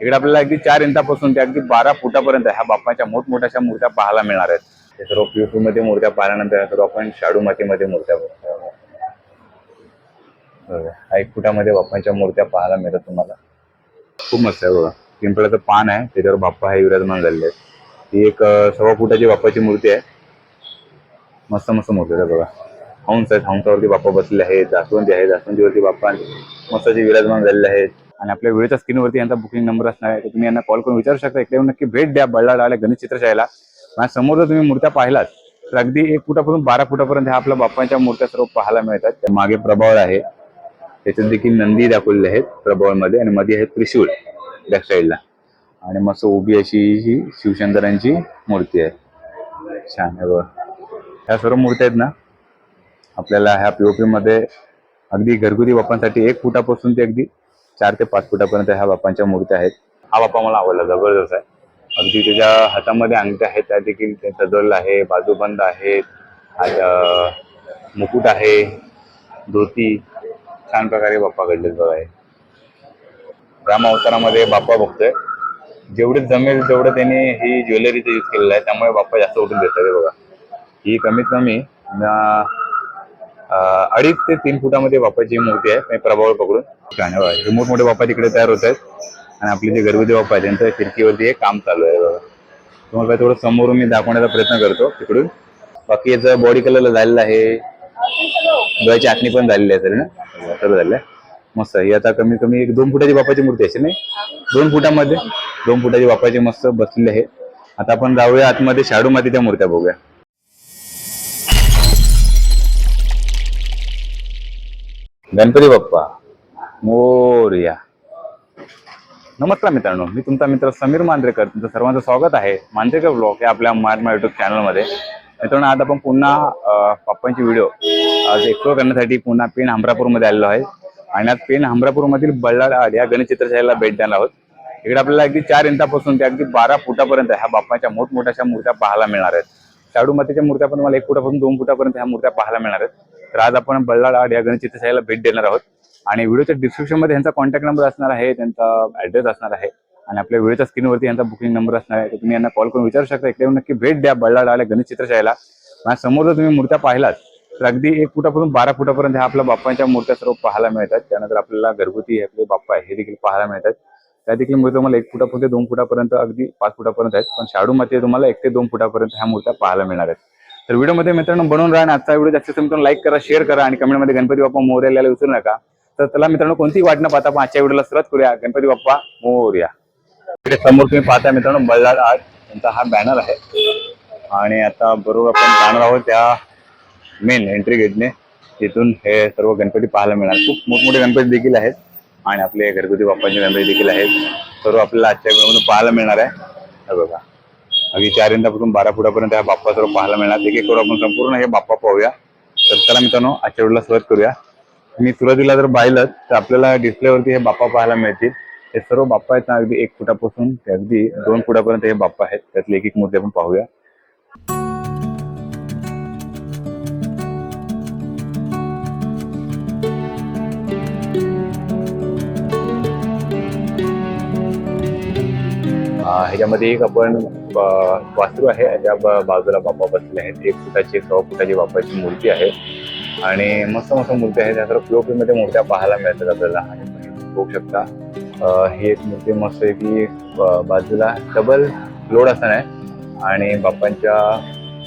इकडे आपल्याला अगदी चार इंचापासून ते अगदी बारा फुटापर्यंत ह्या बाप्पाच्या मोठमोठ्याशा मूर्त्या पाहायला मिळणार आहेत. हे सर्व पीओपी मध्ये मूर्त्या पाहिल्यानंतर सर्व आपण शाडू मातीमध्ये मूर्त्या बघतो. हा एक फुटामध्ये बाप्पांच्या मूर्त्या पाहायला मिळतात तुम्हाला. खूप मस्त आहे बघा. पिंपळाचं पान आहे त्याच्यावर बाप्पा हे विराजमान झालेले आहेत. ही एक सव्वा फुटाची बाप्पाची मूर्ती आहे. मस्त मस्त मूर्ती आहे बघा. हंस आहेत हंसावरती बाप्पा बसलेले आहेत जास्वंदी आहे जास्वंदीवरती बाप्पा मस्ताचे विराजमान झालेले आहेत. आणि आपल्या व्हिडिओच्या स्क्रीनवरती यांचा बुकिंग नंबर असणार आहे तर तुम्ही यांना कॉल करून विचारू शकता. इकडे नक्की भेट द्या बल्लाळ गणेश चित्रशाळेला आणि समोर जर तुम्ही मूर्त्या पाहिलात तर अगदी एक फुटापासून बारा फुटापर्यंत ह्या आपल्या बाप्पांच्या मूर्त्या सर्व पाहायला मिळतात. त्या मागे प्रभावळ आहे. त्याच्यात देखील नंदी दाखवलेले आहेत प्रभावळमध्ये आणि मध्ये आहे त्रिशूळ बॅक साईडला आणि मस्त उभी अशी ही शिवशंकरांची मूर्ती आहे. छान आहे बघ. ह्या सर्व मूर्त्या आहेत ना आपल्याला ह्या पीओपी मध्ये अगदी घरगुती बाप्पांसाठी एक फुटापासून ते अगदी चार ते पाच फुटापर्यंत ह्या बाप्पांच्या मूर्त्या आहेत. हा बाप्पा मला आवडला जबरदस्त आहे. अगदी त्याच्या हातामध्ये अंगठ्या आहेत त्या देखील ते सजवलेलं आहे. बाजूबंद आहेत मुकुट आहे धोती. छान प्रकारे बाप्पा घडलेत बघा आहे राम अवतारामध्ये बाप्पा बघतोय. जेवढे जमेल तेवढं त्याने ही ज्वेलरीचा यूज केलेला आहे. त्यामुळे बाप्पा जास्त उठून देतात बघा. ही कमीत कमी अडीच ते तीन फुटामध्ये बापाची मूर्ती आहे. म्हणजे प्रभाव पकडून हे मोठमोठे बापा तिकडे तयार होत आहेत. आणि आपले जे घरगुती बाप्पा आहेत त्यांच्या खिडकीवरती हे काम चालू आहे बघा. तुम्हाला काय थोडं समोरून मी दाखवण्याचा प्रयत्न करतो तिकडून. बाकी याचं बॉडी कलर झालेलं आहे. डोळ्याची आखणी पण झालेली आहे सर ना? सर्व झालं आहे. मस्त. ही आता कमी कमी एक दोन फुटाची बापाची मूर्ती असेल नाही? दोन फुटामध्ये. दोन फुटाची बापाची मस्त बसलेली आहे. आता आपण जाऊया आतमध्ये शाडू मातीच्या मूर्त्या बघूया. गणपती बाप्पा. मोर्या. नमस्कार मित्रांनो मी तुमचा मित्र समीर मांजरेकर तुमचं सर्वांचं स्वागत आहे मांजरेकर ब्लॉग हे आपल्या माझ्या युट्यूब चॅनलमध्ये मित्रांनो आज आपण पुन्हा पप्पांची व्हिडिओ आज एक्सप्लोर करण्यासाठी पुन्हा पेन हमरापूरमध्ये आलेलो आहे. आणि आज पेन हमरापूरमधील बल्लाळ या गणेश चित्रशाळेला भेट द्यायला आहोत. इकडे आपल्याला अगदी चार इंचापासून ते अगदी बारा फुटापर्यंत ह्या बाप्पाच्या मोठमोठ्याशा मूर्त्या पाहायला मिळणार आहेत. शाडू मातीच्या मूर्त्या पण मला एक फुटापासून दोन फुटापर्यंत ह्या मूर्त्या पाहायला मिळणार आहेत. तर आज आपण बल्लाड आड या गणेश चित्रशाळेला भेट देणार आहोत. आणि व्हिडिओच्या डिस्क्रिप्शनमध्ये यांचा कॉन्टॅक्ट नंबर असणार आहे त्यांचा ऍड्रेस असणार आहे. आणि आपल्या व्हिडिओच्या स्क्रीनवरती यांचा बुकिंग नंबर असणार आहे. तर तुम्ही यांना कॉल करून विचारू शकता. इकडे नक्की भेट द्या बल्लाळ आल्या गणेश चित्रशाळेला आणि समोर जर तुम्ही मूर्त्या पाहिलात तर अगदी एक फुटापासून बारा फुटापर्यंत ह्या आपल्या बाप्पांच्या मूर्त्या सर्व पाहायला मिळतात. त्यानंतर आपल्याला घरगुती आपले बाप्पा आहे हे देखील पाहायला मिळतात. त्या देखील मूर्ती तुम्हाला एक फुटापासून ते दोन फुटापर्यंत अगदी पाच फुटापर्यंत आहेत. पण शाडू मध्ये तुम्हाला एक ते दोन फुटापर्यंत ह्या मूर्त्या पाहायला मिळणार आहेत. तर व्हिडिओमध्ये मित्रांनो बनवून राहा आजचा व्हिडिओ जास्तीत जास्त मित्रांनो लाईक करा शेअर करा आणि कमेंटमध्ये गणपती बाप्पा मोर्याला विसरू नका. तर चला मित्रांनो कोणती वाट न पाहता आपण आजच्या व्हिडिओला सुरुवात करूया. गणपती बाप्पा मोर्या इकडे समोर तुम्ही पाहता मित्रांनो बल्लाळ आर्ट यांचा हा बॅनर आहे. आणि आता बरोबर आपण जाणार आहोत त्या मेन एंट्री गेटने तिथून हे सर्व गणपती पाहायला मिळणार. खूप मोठमोठे गणपती देखील आहेत. आणि आपले घरगुती बाप्पाचे गणपती देखील आहेत. सर्व आपल्याला आजच्या व्हिडिओमधून पाहायला मिळणार आहे. बघा. अगदी चार इंदापासून बारा फुटापर्यंत हा बाप्पा सर्व पाहायला मिळणार. एक एक करून आपण संपूर्ण हे बाप्पा पाहूया. तर चला मित्रांनो आजच्या वेळेला सुरुवात करूया. मी सुरुवातीला जर पाहिलं तर आपल्याला डिस्प्लेवरती हे बाप्पा पाहायला मिळतील. हे सर्व बाप्पा आहेत ना अगदी एक फुटापासून ते अगदी दोन फुटापर्यंत हे बाप्पा आहेत. त्यातली एक एक मूर्ती आपण पाहूया. ह्याच्यामध्ये एक आपण वासरू आहे. त्या बाजूला बाप्पा बसलेले आहेत. एक फुटाची सव्वा फुटाची बाप्पाची मूर्ती आहे. आणि मस्त मस्त मूर्ती आहे. त्या सर्वमध्ये मूर्त्या पाहायला मिळतात आपल्याला. आणि बघू शकता. ही एक मूर्ती मस्त आहे की बाजूला डबल लोड असणार आहे. आणि बाप्पांच्या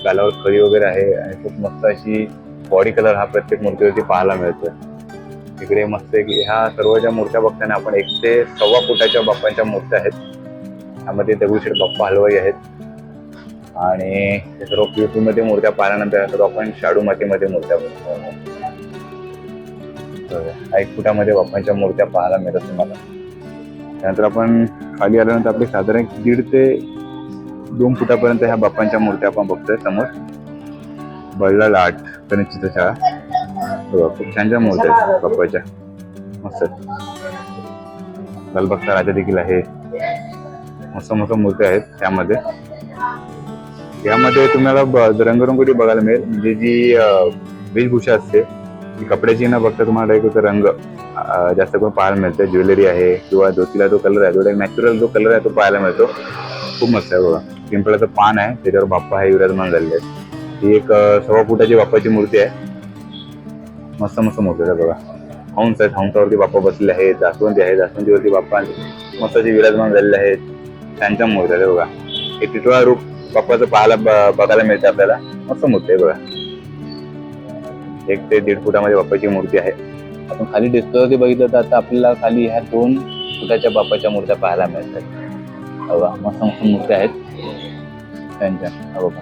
गालावर खळी वगैरे आहे. आणि खूप मस्त अशी बॉडी कलर हा प्रत्येक मूर्तीवरती पाहायला मिळतोय. तिकडे मस्त आहे की ह्या सर्व ज्या मूर्त्या बघताना आपण एक ते सव्वा फुटाच्या बाप्पांच्या मूर्त्या आहेत. त्यामध्ये दगडूशेठ बाप्पा हलवाई आहेत. आणि हे सर्व मूर्त्या पाहिल्यानंतर या सर्व आपण शाडू मातीमध्ये मूर्त्या बघतो. तर एक फुटामध्ये बाप्पांच्या मूर्त्या पाहायला मिळतात तुम्हाला. त्यानंतर आपण खाली आल्यानंतर आपले साधारण एक दीड ते दोन फुटापर्यंत ह्या बाप्पांच्या मूर्त्या आपण बघतोय समोर. बळला आठ गणेश चित्रशाळा. खूप छान छान मूर्त्या आहेत बाप्पाच्या. मस्त. आहेत. लालबागचा राजा देखील आहे. मस्त मस्त मूर्ती आहेत त्यामध्ये. यामध्ये तुम्हाला ब- रंगरंगोटी बघायला मिळेल. म्हणजे जी वेशभूषा असते ती कपड्याची न बघता तुम्हाला एक रंग जास्त करून पाहायला मिळतं. ज्वेलरी आहे किंवा धोतीला जो कलर आहे तो नॅचरल जो कलर आहे तो पाहायला मिळतो. खूप मस्त आहे बघा. पिंपळाचं पान आहे त्याच्यावर बाप्पा हे विराजमान झालेले आहेत. ही एक सव्वा फुटाची बाप्पाची मूर्ती आहे. मस्त मस्त मूर्ती आहे बघा. हंस आहेत हंसावरती बाप्पा बसलेले आहेत जास्वंदी आहे जास्वंदीवरती बाप्पा मस्त जे विराजमान झालेले आहेत. त्यांच्या छान आहे बघा. हे टिटवाळा रूप बाप्पाचं पाहायला ब- बघायला मिळतं आपल्याला. मस्त मूर्ती आहे बघा. एक ते दीड फुटामध्ये बाप्पाची मूर्ती आहे. आपण खाली डिस्प्लेवरती बघितलं तर आता आपल्याला खाली ह्या दोन फुटाच्या बाप्पाच्या मूर्त्या पाहायला मिळतात. बघा मस्त मस्त मूर्त्या आहेत. त्यांच्या बघा.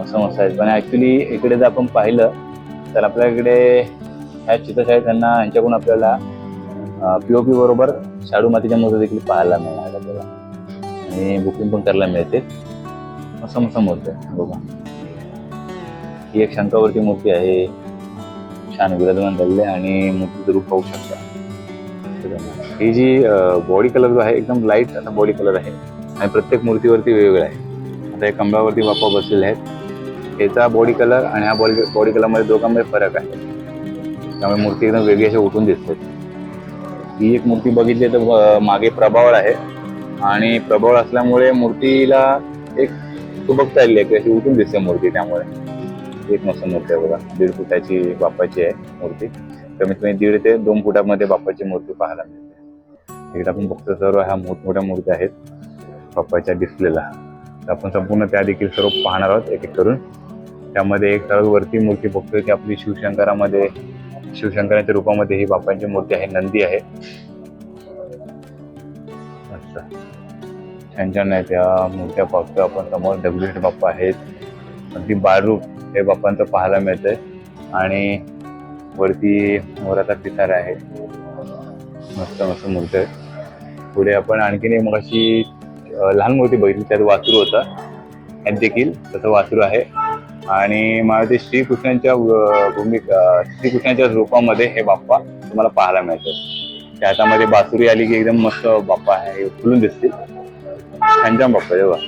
मस्त मस्त आहेत. पण ऍक्च्युली इकडे जर आपण पाहिलं तर आपल्याकडे ह्या चित्रशाळेत त्यांना यांच्याकडून आपल्याला पीओपी बरोबर शाडू मातीच्या मोजा देखील पाहायला मिळणार आपल्याला. आणि बुकिंग पण करायला मिळते असं मस्त मूर्ती आहे. बघा. ही एक शंकावरती मूर्ती आहे. छान विराजमान झालेली आहे आणि मूर्तीचं रूप पाहू शकता. ही जी बॉडी कलर जो आहे एकदम लाइट असा बॉडी कलर आहे. आणि प्रत्येक मूर्तीवरती वेगवेगळा आहे. आता हे कमळावरती बाप्पा बसलेले आहेत. याचा बॉडी कलर आणि हा बॉडी बॉडी कलरमध्ये दोघांमध्ये फरक आहे. त्यामुळे मूर्ती एकदम वेगळी अशी उठून दिसते. ही एक मूर्ती बघितली तर मागे प्रभावळ आहे. आणि प्रभावळ असल्यामुळे मूर्तीला एक सुबकता आलेली आहे अशी उठून दिसते मूर्ती. त्यामुळे एक मस्त मूर्ती आहे बघा. दीड फुटाची बाप्पाची आहे मूर्ती. कमीत कमी दीड ते दोन फुटामध्ये बाप्पाची मूर्ती पाहायला मिळते. इकडे आपण बघतो सर्व ह्या मोठमोठ्या मूर्त्या आहेत. बाप्पाच्या डिस्प्लेला तर आपण संपूर्ण त्या देखील सर्व पाहणार आहोत एक एक करून. त्यामध्ये एक सर्वात वरती मूर्ती बघतोय की आपली शिवशंकरामध्ये शिवशंकरांच्या रूपामध्ये ही बाप्पांची मूर्ती आहे नंदी आहे. छान छान आहे त्या मूर्त्या पाहतो आपण. समोर दगडूशेठ बाप्पा आहेत. अगदी बारूप हे बाप्पांचं पाहायला मिळतंय. आणि वरती मोराचा पिसारा आहे. मस्त मस्त मूर्ती आहे. पुढे आपण आणखीन एक मगाशी लहान मूर्ती बघितली त्यात वासरू होता. यात देखील तसं वासरू आहे. आणि मला ते श्रीकृष्णांच्या भूमिका श्रीकृष्णाच्या रूपामध्ये हे बाप्पा तुम्हाला पाहायला मिळतात. त्या हातामध्ये बासुरी आली की एकदम मस्त बाप्पा आहे हे फुलून दिसतील. छान बाप्पा जेव्हा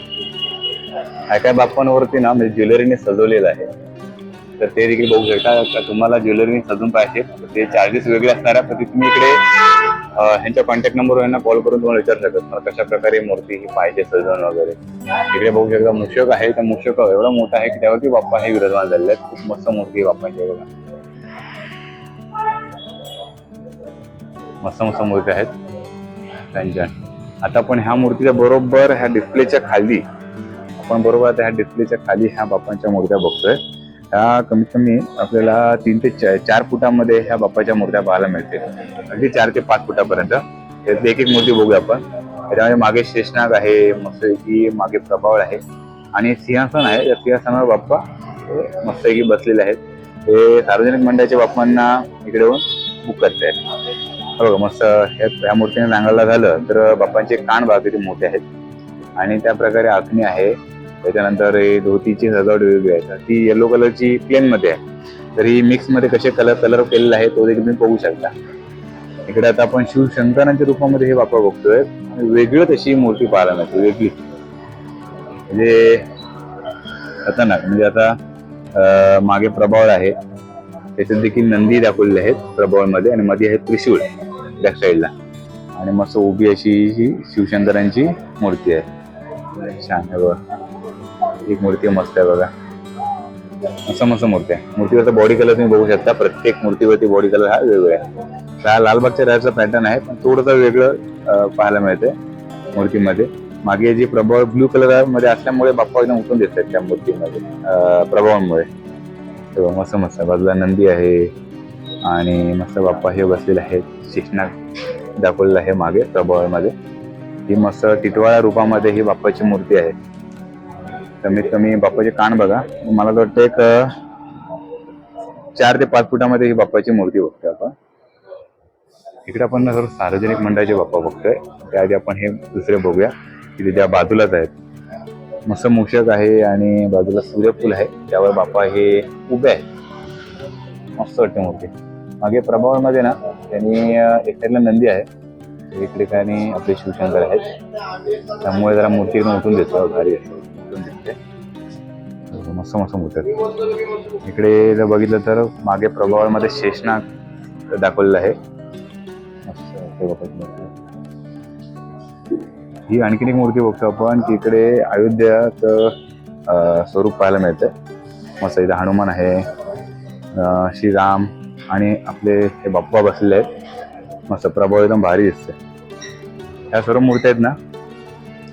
काय काय बाप्पांवरती ना म्हणजे ज्वेलरीने सजवलेलं आहे. तर ते देखील बघू शकता. तुम्हाला ज्वेलरीने सजून पाहिजे. ते चार्जेस वेगळे असणार आहे पण तुम्ही इकडे ह्यांच्या कॉन्टॅक्ट नंबरवर यांना कॉल करून तुम्हाला विचारू शकत मला कशा प्रकारे मूर्ती ही पाहिजे सजवण वगैरे. इकडे बघू शकता मूषक आहे. त्या मूषक एवढा मोठा आहे की त्यावरती बाप्पा हे विराजमान झालेले आहेत. खूप मस्त मूर्ती बाप्पांची बघा. मस्त मस्त मूर्ती आहेत. त्यांच्या. आता पण ह्या मूर्तीच्या बरोबर ह्या डिस्प्लेच्या खाली आपण बरोबर आता ह्या डिस्प्लेच्या खाली ह्या बाप्पांच्या मूर्त्या बघतोय. ह्या कमीत कमी आपल्याला तीन ते चार फुटामध्ये ह्या बाप्पाच्या मूर्त्या पाहायला मिळतील. अगदी चार ते पाच फुटापर्यंत. त्यात एक एक मूर्ती बघूया आपण. त्याच्यामध्ये मागे शेषनाग आहे मस्तपैकी मागे प्रभावळ आहे. आणि सिंहासन आहे. त्या सिंहासनावर बाप्पा हे मस्तपैकी बसलेले आहेत. हे सार्वजनिक मंडळाच्या बाप्पांना इकडे येऊन बुक करतायत. बघा मस्त ह्या मूर्तीने नांगायला झालं तर बाप्पांचे कान बघा मोठे आहेत. आणि त्या प्रकारे आखणी आहे. त्याच्यानंतर हे धोतीची सजावट वेगळी आहे. तर ती येलो कलरची प्लेन मध्ये आहे. तर ही मिक्समध्ये कसे कलर कलर केलेला आहे तो देखील तुम्ही बघू शकता. इकडे आता आपण शिवशंकरांच्या रूपामध्ये हे बाप्पा बघतोय. वेगळं तशी मूर्ती पाहायला मिळते वेगळी. म्हणजे खतरनाक म्हणजे आता मागे प्रभावळ आहे. त्याच्यात देखील नंदी दाखवलेले आहेत प्रभावळमध्ये आणि मध्ये आहे त्रिशूळ बॅक साईडला आणि मस्त उभी अशी ही शिवशंकरांची मूर्ती आहे. छान आहे एक मूर्ती मस्त आहे बघा. मस्त मस्त मूर्ती आहे. मूर्तीवरचा बॉडी कलर तुम्ही बघू शकता. प्रत्येक मूर्तीवरती बॉडी कलर हा वेगळा आहे. हा लालबागच्या राजाचा पॅटर्न आहे पण थोडंसं वेगळं पाहायला मिळते मूर्तीमध्ये. मागे जी प्रभाव ब्ल्यू कलरमध्ये असल्यामुळे बाप्पा एकदम उठून दिसतात त्या मूर्तीमध्ये प्रभावांमुळे. तेव्हा मस्त मस्त. बाजूला नंदी आहे आणि मस्त बाप्पा हे बसलेले आहेत. शिक्षणात दाखवलेलं आहे मागे प्रभावामध्ये. ही मस्त टिटवाळा रूपामध्ये ही बाप्पाची मूर्ती आहे. कमीत कमी बाप्पाचे कान बघा. मला असं वाटतं एक चार ते पाच फुटामध्ये ही बाप्पाची मूर्ती बघतोय आपण. इकडे आपण सार्वजनिक मंडळाचे बाप्पा बघतोय. त्याआधी आपण हे दुसरे बघूया. की त्या बाजूलाच आहेत. मस्त मूषक आहे आणि बाजूला सूर्यफूल आहे. त्यावर बाप्पा हे उभे आहेत. मस्त वाटते मूर्ती. मागे प्रभावामध्ये ना त्यांनी एक साईडला नंदी आहे. एक ठिकाणी आपले शिवशंकर आहेत. त्यामुळे जरा मूर्ती उठून देतो भारी आहे. मस्त मस्त मूर्ती इकडे जर बघितलं तर मागे प्रभावामध्ये शेषनाग दाखवलेलं आहे. ही आणखी आणखीन एक मूर्ती बघतो आपण की इकडे अयोध्याचं स्वरूप पाहायला मिळतंय. मस्त इथं हनुमान आहे श्री श्रीराम आणि आपले हे बाप्पा बसलेले आहेत. मस्त प्रभाव एकदम भारी दिसते ह्या सर्व मूर्त्या आहेत ना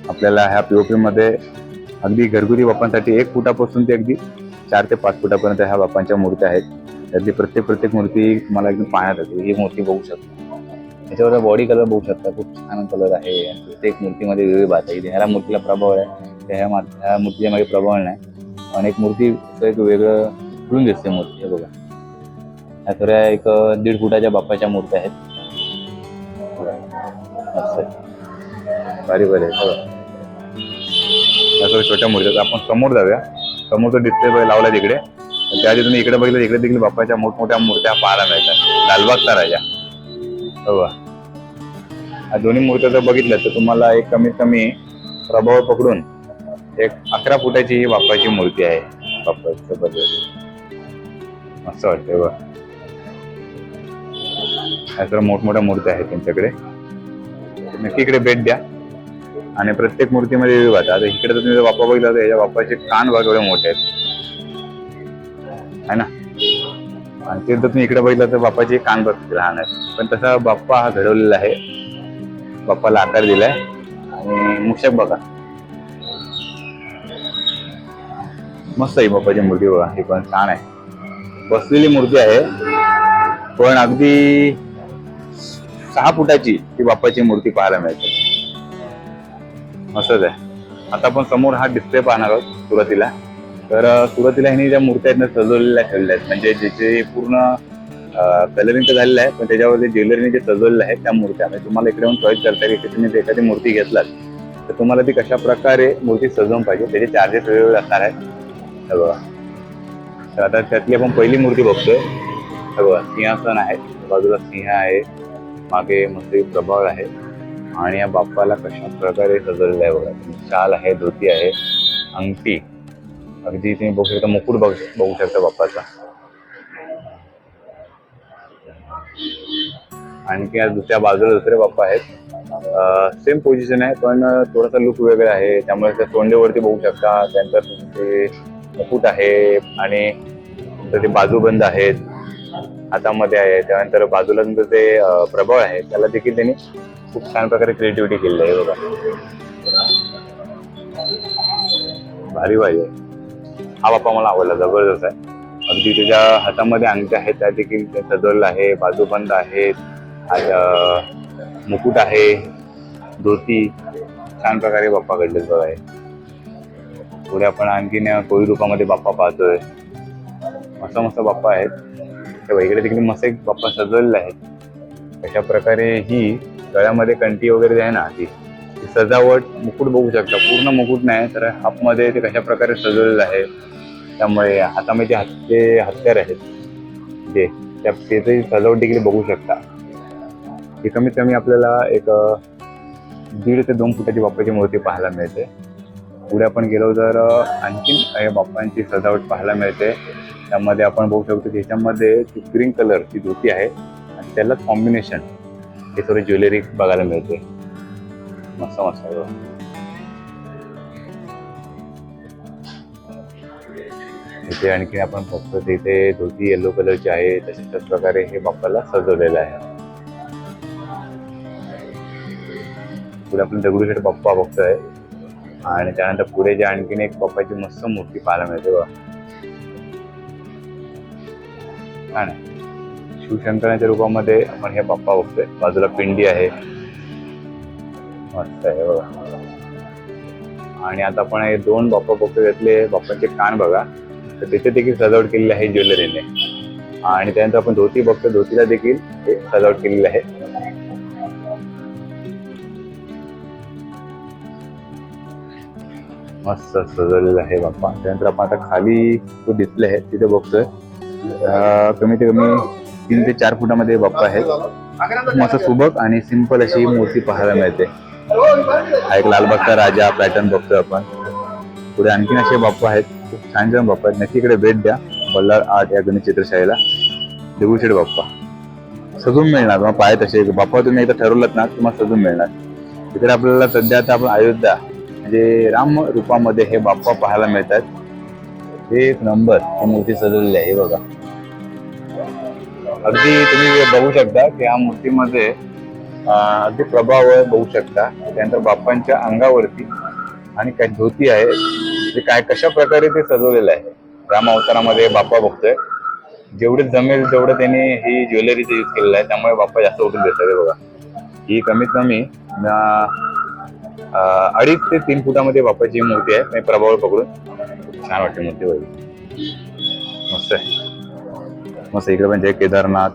आपल्याला ह्या पी ओ पीमध्ये अगदी घरगुती बाप्पांसाठी एक फुटापासून ते अगदी चार ते पाच फुटापर्यंत ह्या बाप्पांच्या मूर्त्या आहेत. त्यातली प्रत्येक प्रत्येक मूर्ती तुम्हाला एकदम पाहण्यात येते. ही मूर्ती बघू शकता. त्याच्यावर बॉडी कलर बघू शकता. खूप छान कलर आहे. प्रत्येक मूर्तीमध्ये वेगळी बात आहे. ह्याला मूर्तीला प्रभाव आहे. त्या ह्या मा- ह्या मूर्तीच्या मागे प्रभाव नाही. आणि एक मूर्ती एक वेगळं खुलून दिसते मूर्ती. हे बघा. ह्या सगळ्या एक दीड फुटाच्या बाप्पाच्या मूर्त्या आहेत. मस्त भारी भारी आहे. बघा. या सगळ्या छोट्या मूर्त्या आपण समोर जाऊया. समोरचा डिस्प्ले लावला तिकडे. त्या आधी तुम्ही इकडे बघितलं इकडे देखील बाप्पाच्या मोठमोठ्या मूर्त्या पाहायला मिळतात. लालबागचा राजा. हो दोन्ही मूर्त्या जर बघितल्या तर तुम्हाला एक कमीत कमी प्रभाव पकडून एक अकरा फुटाची ही बाप्पाची मूर्ती आहे. बाप्पाच्या बद्दल मस्त वाटतंय बघ. मोठमोठ्या मूर्त्या आहेत त्यांच्याकडे. नक्की इकडे भेट द्या. आणि प्रत्येक मूर्तीमध्ये वेगळी बात आता इकडे तर तुम्ही जर बाप्पा बघितला तर याच्या बाप्पाचे कान बघा एवढे मोठे आहेत. है ना? आणि ते जर तुम्ही इकडे बघितलं तर बाप्पाचे कान बघ लहान आहेत पण तसा बाप्पा हा घडवलेला आहे. बाप्पाला आकार दिलाय. आणि मुक्षक बघा. मस्त आहे बाप्पाची मूर्ती बघा. ही पण छान आहे. बसलेली मूर्ती आहे. पण अगदी सहा फुटाची ती बाप्पाची मूर्ती पाहायला मिळते. असंच आहे. आता आपण समोर हा डिस्प्ले पाहणार आहोत सुरुवातीला. तर सुरुवातीला ह्यांनी ज्या मूर्त्या आहेत ना सजवलेल्या ठेवलेल्या आहेत. म्हणजे ज्याचे पूर्ण कलरिंग तर झालेलं आहे पण त्याच्यावरती ज्वेलरीने जे सजवलेलं आहे त्या मूर्त्या. म्हणजे तुम्हाला इकडे येऊन चॉईस करता येईल तुम्ही जर एखादी मूर्ती घेतलात तर तुम्हाला ती कशा प्रकारे मूर्ती सजवून पाहिजे त्याचे चार्जेस वेगवेगळे असणार आहेत. बघा. तर आता त्यातली आपण पहिली मूर्ती बघतोय. बघा सिंहासन आहे. बाजूला सिंह आहे. मागे मस्त प्रभाव आहे. आणि या बाप्पाला कशा प्रकारे सजवलेलं आहे बघा. शाल आहे धोती आहे अंगठी. अगदी तुम्ही बघू शकता मुकुट बघ बघू शकता बाप्पाचा. आणखी आज दुसऱ्या बाजूला दुसरे बाप्पा आहेत. सेम पोझिशन आहे पण थोडासा लुक वेगळा आहे. त्यामुळे त्या तोंडेवरती बघू शकता त्यानंतर तुमचे मुकुट आहे आणि तुमचं ते बाजूबंद आहेत हातामध्ये आहे. त्यानंतर बाजूला तुमचं ते प्रबळ प्रभाव आहे. त्याला देखील त्यांनी खूप छान प्रकारे क्रिएटिव्हिटी केली आहे बघा. भारी भारी आहे. हा बाप्पा मला आवडला जबरदस्त आहे. अगदी त्याच्या हातामध्ये अंगठ्या आहेत त्या देखील ते आहे बाजूबंद आहेत मुकुट आहे धोती छान प्रकारे बाप्पा घडले बघा आहे पुढे आपण आणखीन कोळी रूपामध्ये बाप्पा पाहतोय. मस्त मस्त बाप्पा आहेत. ते वगैरे इकडे तिकडे मस्त एक बाप्पा सजवलेला आहे अशा प्रकारे ही गळ्यामध्ये कंटी वगैरे आहे ना ती ती सजावट मुकुट बघू शकता. पूर्ण मुकुट नाही तर हापमध्ये ते कशा प्रकारे सजवलेलं आहे त्यामुळे हातामध्ये हात ते हत्यार आहेत जे त्या त्याची सजावट देखील बघू शकता. ही कमीत कमी आपल्याला एक दीड ते दोन फुटाची बाप्पाची मूर्ती पाहायला मिळते. पुढे आपण गेलो तर आणखीन बाप्पांची सजावट पाहायला मिळते. त्यामध्ये आपण बघू शकतो की ह्याच्यामध्ये ती ग्रीन कलरची धोती आहे आणि त्यालाच कॉम्बिनेशन हे थोडी ज्वेलरी बघायला मिळते. मस्त मस्त. आहे इथे आणखी आपण बघतो तिथे इथे धोती येलो कलरची आहे. तशाच प्रकारे हे बाप्पाला सजवलेलं आहे. पुढे आपण दगडूशेठ बाप्पा बघतोय. आणि त्यानंतर पुढे जे आणखीन एक बाप्पाची मस्त मूर्ती पाहायला मिळते बघा. शिवशंकराच्या रूपामध्ये आपण हे बाप्पा बघतोय. बाजूला पिंडी आहे. मस्त आहे बघा. आणि आता आपण हे दोन बाप्पा बघतोय त्यातले बाप्पांचे कान बघा. तर तिथे देखील सजावट केलेली आहे ज्वेलरीने. आणि त्यानंतर आपण धोती बघतो धोतीला देखील सजावट केलेली आहे. मस्त सजवलेलं आहे बाप्पा. त्यानंतर आपण आता खाली तो डिस्प्ले आहे तिथे बघतोय. कमीत कमी तीन ते चार फुटामध्ये बाप्पा आहेत. मस्त सुबक आणि सिंपल अशी मूर्ती पाहायला मिळते. हा एक लालबागचा राजा पॅटर्न बघतोय आपण. पुढे आणखीन असे बाप्पा आहेत. खूप छान छान बाप्पा आहेत. नक्की इकडे भेट द्या. बल्लाळ आर्ट या गणेश चित्रशाळेला देगुशेठ बाप्पा. सजून मिळणार. मग पाय तसे बाप्पा तुम्ही एकदा ठरवलं ना तुम्हाला सजून मिळणार. तिकडे आपल्याला सध्या आता आपण अयोध्या म्हणजे राम रूपामध्ये हे बाप्पा पाहायला मिळतात एक नंबर ही मूर्ती सजवलेली आहे हे बघा. अगदी तुम्ही बघू शकता की या मूर्तीमध्ये अगदी प्रभाव बघू शकता. त्यानंतर बाप्पांच्या अंगावरती आणि काय धोती आहे ते काय कशा प्रकारे ते सजवलेलं आहे? राम अवतारामध्ये बाप्पा बघतोय. जेवढे जमेल तेवढं त्यांनी ही ज्वेलरीचा यूज केलेला आहे. त्यामुळे बाप्पा जास्त उठून देतात बघा. ही कमीत कमी अडीच ते तीन फुटामध्ये बाप्पाची मूर्ती आहे. मी प्रभाव पकडून. छान वाटते मूर्ती वगैरे मस्त आहे. मस्त इकडे म्हणजे केदारनाथ.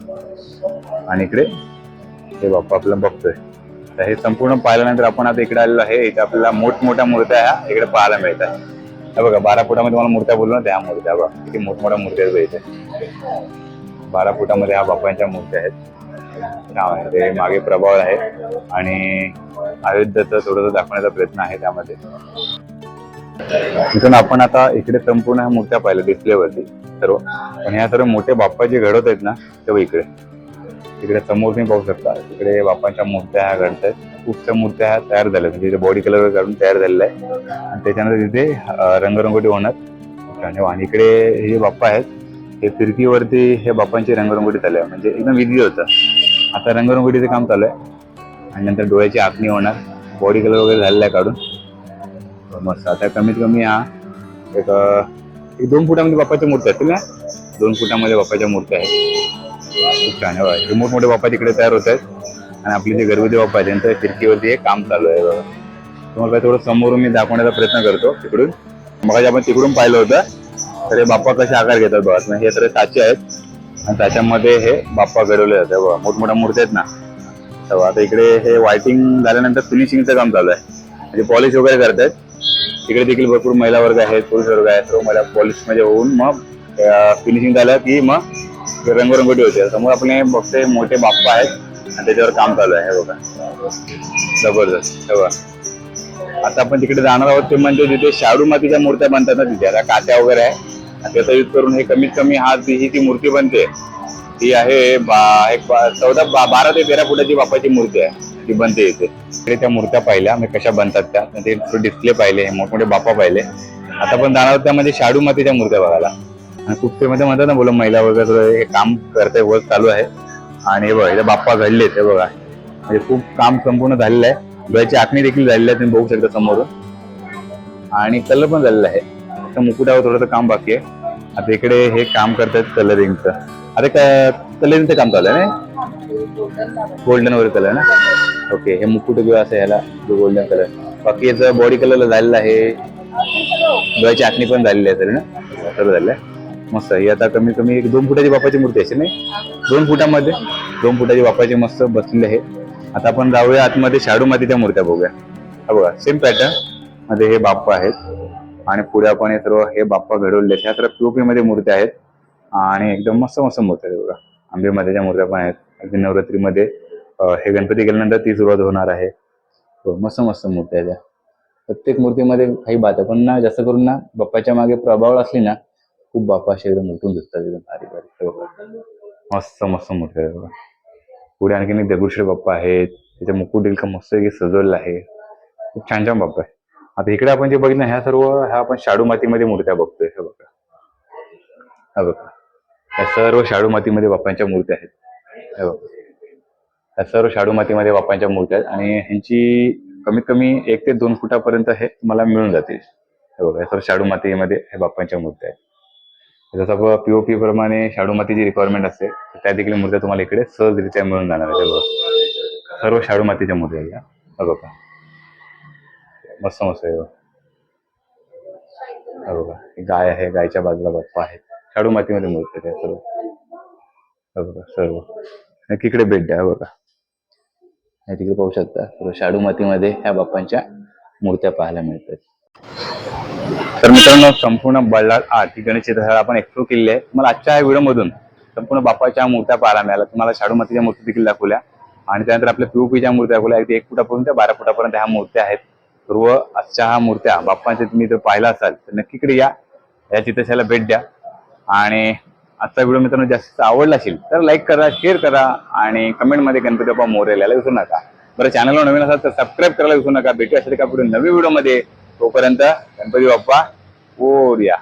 आणि इकडे हे बाप्पा आपलं बघतोय. तर हे संपूर्ण पाहिल्यानंतर आपण आता इकडे आलेलो आहे. इथे आपल्याला मोठमोठ्या मूर्त्या ह्या इकडे पाहायला मिळतात हे बघा बारा फुटामध्ये मला मूर्त्या बोललो ना त्या मूर्त्या बघा किती मोठमोठ्या मूर्त्या आहेत इथे. बारा फुटामध्ये ह्या बाप्पांच्या मूर्त्या आहेत. छान आहे ते मागे प्रभाव आहे. आणि अयोध्याचं थोडंसं दाखवण्याचा प्रयत्न आहे त्यामध्ये. इथून आपण आता इकडे संपूर्ण ह्या मूर्त्या पाहिल्या डिस्प्लेवरती सर्व. पण ह्या सर्व मोठे बाप्पा जे घडवत आहेत ना तेव्हा इकडे. तिकडे समोर तुम्ही पाहू शकता. इकडे बाप्पांच्या मूर्त्या ह्या घडत आहेत खूपशा मूर्त्या ह्या तयार झाल्या म्हणजे बॉडी कलर काढून तयार झालेला आहे. आणि त्याच्यानंतर तिथे रंगरंगोटी होणार. आणि आणि इकडे हे जे बाप्पा आहेत. हे फिरकीवरती हे बाप्पांची रंगरंगोटी चालू आहे. म्हणजे एकदम विधी होतं. आता रंगरंगोटीचं काम चालू आहे. आणि नंतर डोळ्याची आखणी होणार. बॉडी कलर वगैरे झालेला आहे काढून. मस्त. आता कमीत कमी हा एक एक दोन फुटामध्ये बाप्पाच्या मूर्त्या असतील ना दोन फुटामध्ये बाप्पाच्या मूर्त्या आहेत. खूप छान आहे हे मोठमोठे बाप्पा तिकडे तयार होत आहेत. आणि आपले जे घरगुती बाप्पा आहेत त्यांच्या फिरकीवरती हे काम चालू आहे बघा. तुम्हाला काय थोडं समोरून मी दाखवण्याचा प्रयत्न करतो तिकडून. मग आपण तिकडून पाहिलं होतं. तर हे बाप्पा कसे आकार घेतात बघा. हे तर साचे आहेत. आणि त्याच्यामध्ये हे बाप्पा घडवले जाते बघा. मोठमोठ्या मूर्त्या आहेत ना. तर आता इकडे हे वायटिंग झाल्यानंतर फिनिशिंगचं काम चालू आहे. म्हणजे पॉलिश वगैरे करतायत. तिकडे देखील भरपूर महिला वर्ग आहेत पुरुष वर्ग आहेत. सर्व महिला पॉलिशमध्ये होऊन मग फिनिशिंग झालं की मग रंगरंगोटी होते. समोर आपण हे बघते मोठे बाप्पा आहेत आणि त्याच्यावर काम चालू आहे. बघा. जबरदस्त. बघा. आता आपण तिकडे जाणार आहोत ते म्हणजे तिथे शाडू मातीच्या मूर्त्या बनतात ना तिथे. आता कात्या वगैरे आहे. आणि त्याचा यूज करून हे कमीत कमी हा ही ती मूर्ती बनते ती आहे बा एक चौदा बा- बारा ते तेरा फुटाची बाप्पाची मूर्ती आहे. ती बनते इथे त्या मूर्त्या पाहिल्या. मी कशा बनतात त्या? ते डिस्प्ले पाहिले. मोठमोठे बाप्पा पाहिले. आता पण जाणार त्यामध्ये म्हणजे शाडू मातीच्या मूर्त्या बघायला. आणि खूप ते मध्ये म्हणतात ना बोला महिला वगैरे हे काम करते वर्क चालू आहे. आणि हे बघा इथे बाप्पा घडले ते बघा. म्हणजे खूप काम संपूर्ण झालेलं आहे. डोळ्याची आखणी देखील झालेली आहे तुम्ही बघू शकता समोरून. आणि कलर पण झालेला आहे. तर मुकुटावर थोडंसं काम बाकी आहे. आता इकडे हे काम करतात कलरिंगचं आता कलरिंगचं काम चालू आहे ना? गोल्डन वगैरे कलर ना? ओके हे मुकुट किंवा असं ह्याला गोल्डन कलर बाकी याचं बॉडी कलर झालेलं आहे. डोळ्याची आखणी पण झालेली आहे तरी ना? सर्व झालं आहे. मस्त. ही आता कमी कमी एक दोन फुटाची बापाची मूर्ती असेल नाही? दोन फुटामध्ये. दोन फुटाची बापाची मस्त बसलेली आहे. आता आपण जाऊया आतमध्ये शाडू मातीच्या मूर्त्या बघूया. हा बघा सेम पॅटर्नमध्ये हे बाप्पा आहेत. आणि पुढे आपण हे सर्व हे बाप्पा घडवले ह्या सर्व पीओपी मध्ये मूर्त्या आहेत. आणि एकदम मस्त मस्त मूर्त्या आहेत बघा. आंबे मातेच्या मूर्त्या पण आहेत. अगदी नवरात्रीमध्ये हे गणपती गेल्यानंतर ती सुरुवात होणार आहे. हो, मस्त मस्त मूर्त्या त्या. प्रत्येक मूर्तीमध्ये काही बात आहे पण ना जास्त करून ना बाप्पाच्या मागे प्रभाव असली ना खूप बाप्पा असे एकदम उठून दिसतात एकदम भारी भारी. हो. मस्त मस्त मूर्ती आहे बघा. पुढे आणखीन एक दगडूशेठ बाप्पा आहेत. त्याच्या मुकुट इतकं मस्त सजवलेला आहे. खूप छान छान बाप्पा आहे आता इकडे आपण जे बघितलं ह्या सर्व ह्या आपण शाडू मातीमध्ये मूर्त्या बघतोय हे बघा. हा बघा. या सर्व शाडू मातीमध्ये बाप्पांच्या मूर्त्या आहेत. या सर्व शाडू मातीमध्ये बाप्पांच्या मूर्त्या आहेत आणि ह्यांची कमीत कमी एक ते दोन फुटापर्यंत हे तुम्हाला मिळून जातील. हे बघा सर्व शाडू मातीमध्ये हे बाप्पांच्या मूर्त्या आहेत. जसं पीओपी प्रमाणे शाडू मातीची रिक्वायरमेंट असते त्या देखील मूर्त्या तुम्हाला इकडे सहजरित्या मिळून जाणार आहे बघा. सर्व शाडू मातीच्या मूर्त्या आहेत या. बघा. मस्त मस्त आहे. बघा. हा गाय आहे गायच्या बाजूला बाप्पा आहे शाडू मातीमध्ये मूर्ती आहे सर्व. बघा सर्व. नक्की इकडे भेट द्या बघा. नाही तिकडे पाहू शकता सर्व शाडू मातीमध्ये ह्या बाप्पांच्या मूर्त्या पाहायला मिळतात. तर मित्रांनो संपूर्ण बल्लाळ आर्ट ही गणेश चित्रशाळा आपण एक्सप्लोर केलेली आहे. मला आजच्या या व्हिडिओमधून संपूर्ण बाप्पाच्या मूर्त्या पाहायला मिळाल्या. तुम्हाला शाडू मातीच्या मूर्ती देखील दाखवल्या. आणि त्यानंतर आपल्या पीओपीच्या मूर्त्या दाखवल्या. अगदी एक फुटापर्यंत ते बारा फुटापर्यंत ह्या मूर्त्या आहेत. सर्व आजच्या ह्या मूर्त्या बाप्पांच्या तुम्ही जर पाहिला असाल तर नक्की इकडे या. या चित्रशाला भेट द्या. आणि आजचा व्हिडिओ मित्रांनो जास्त आवडला असेल तर लाईक करा शेअर करा आणि कमेंटमध्ये गणपती बाप्पा मोरे लिहायला विसरू नका. बरं चॅनलवर नवीन असाल तर सबस्क्राईब करायला विसरू नका. भेटू असेल का पुढे नवीन व्हिडिओमध्ये. तोपर्यंत गणपती बाप्पा ओरिया